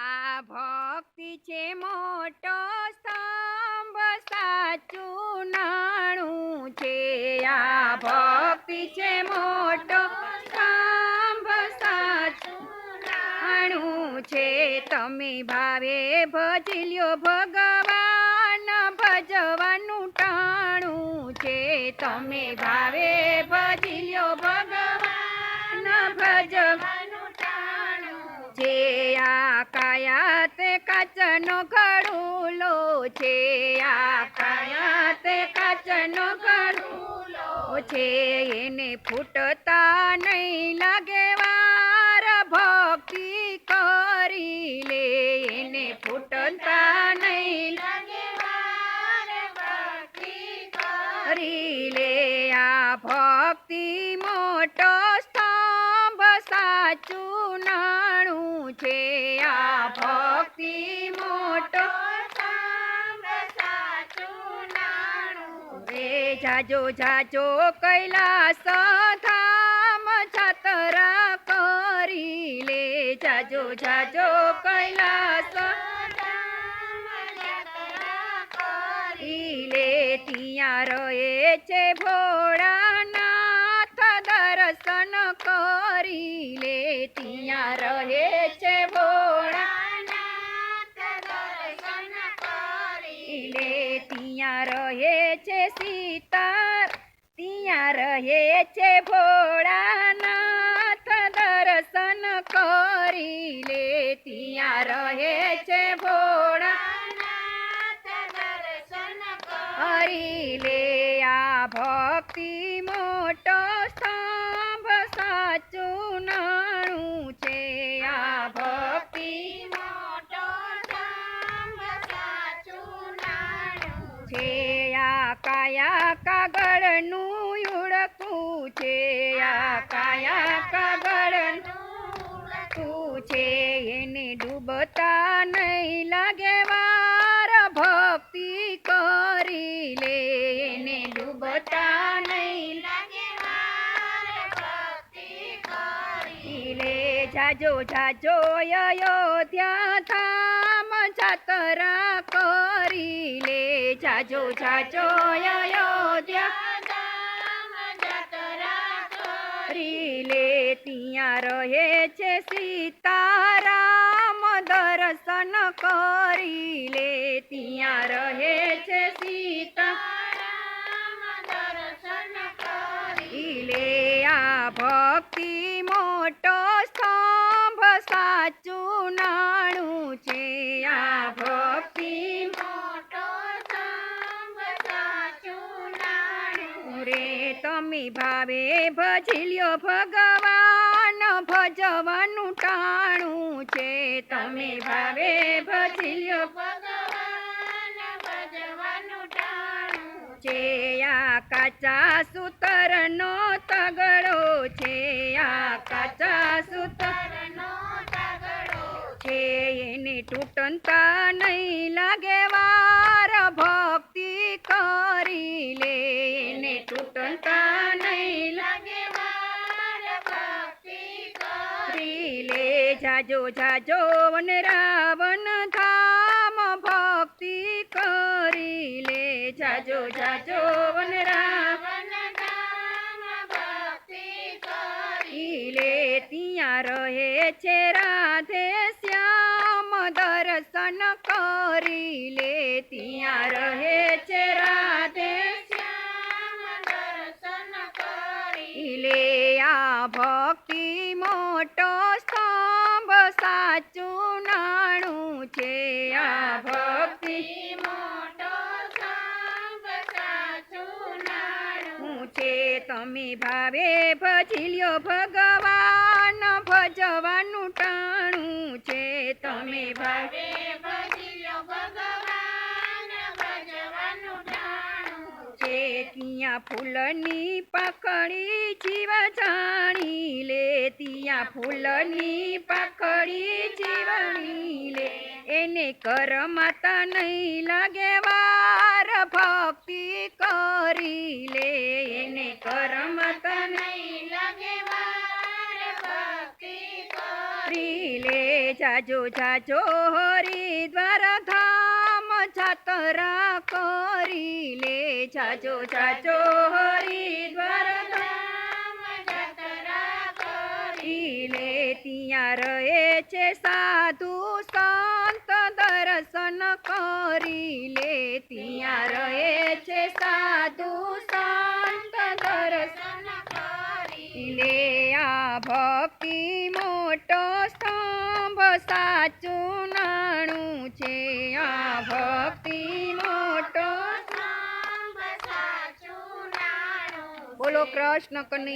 આ ભક્તિ છે મોટો સ્તંભ, સાચું નાણું છે. આ ભક્તિ છે મોટો સ્તંભ, સાચું નાણું છે. તમે ભાવે ભજી લ્યો ભગવાન, ભજવાનું ટાણું છે. તમે ભાવે આ કાયાત કાચનો ઘડુલો છે. આ કાયાત કાચનો ઘડુલો છે. એને ફૂટતા નહીં લાગે વાર ભક્તિ કરી લે. એને ફૂટતા નહીં લાગે વાર ભક્તિ કરી લે. આ ભક્તિ મોટો ભક્તિ મોટો રે જાજો જાજો કૈલાસ ધામ છતરા કરી લે. જાજો જાજો કૈલાસ લે. તિયા રહે છે ભોળાનાથ ત્યાં રહે છે સીતાર, ત્યાં રહે છે ભોળાનાથ, દર્શન કરી લે. ત્યાં રહે છે ભોળાનાથ, દર્શન કરી લે. આ ભક્તિ મોટો કાગળનું ઉડકું છે આ કાયા કાગળનું તું છે. એને ડૂબતા નહીં લાગે વાર, ભક્તિ કરી લે. એને ડૂબતા નહીં લાગે વાર, ભક્તિ કરી લે. જાજો જાજો અયોધ્યા જાતરા કરી લે. જાજો જાજો, અયોધ્યા. લે, ત્યાં રહે છે સીતારામ. દર્શન કરી લે, ત્યાં રહે છે સીતા દર્શન કરી લે. આ ભક્તિ મોટો તમે ભાવે ભજલ્યો ભગવાન, ભજવાનું ટાણું છે. તમે ભાવે ભજલ્યો ભગવાન, ભજવાનું ટાણું છે. આ કાચા સુતરનો તગડો છે. આ કાચા સૂતરનો તગડો છે. એને તૂટતા નહીં લાગે કરી લે, જાજો જાજો, વન રાવણ ધામ ભક્તિ કરી લે. જાજો જાજો, વન રાવણ ધામ ભક્તિ કરી લે. ત્યાં રહે છે રાધે શ્યામ દર્શન કરી લે. ત્યાં રહે સાચું નાણું છે આ ભક્તિ. મોટો સાચું નાણું. છે તમે ભાવે ભજી લ્યો ભગવાન. ત્યાં ફૂલની પાકડી જીવ જાણી લે ફૂલની પાકડી જીવણી લે. એને કર માતા નહીં લાગે વાર, ભક્તિ કરી લે. એને કર માતા નહીં લાગે વાર, ભક્તિ કરી લે. જાજો જાજો હરિદ્વાર જાતરા કરી લે. જાજો જાજો હરિદ્વાર ધામ લે. ત્યાં રહે છે સાધુ સાચું નાણું છે. આ ભક્તિ મોટો બોલો કૃષ્ણ કનૈયા.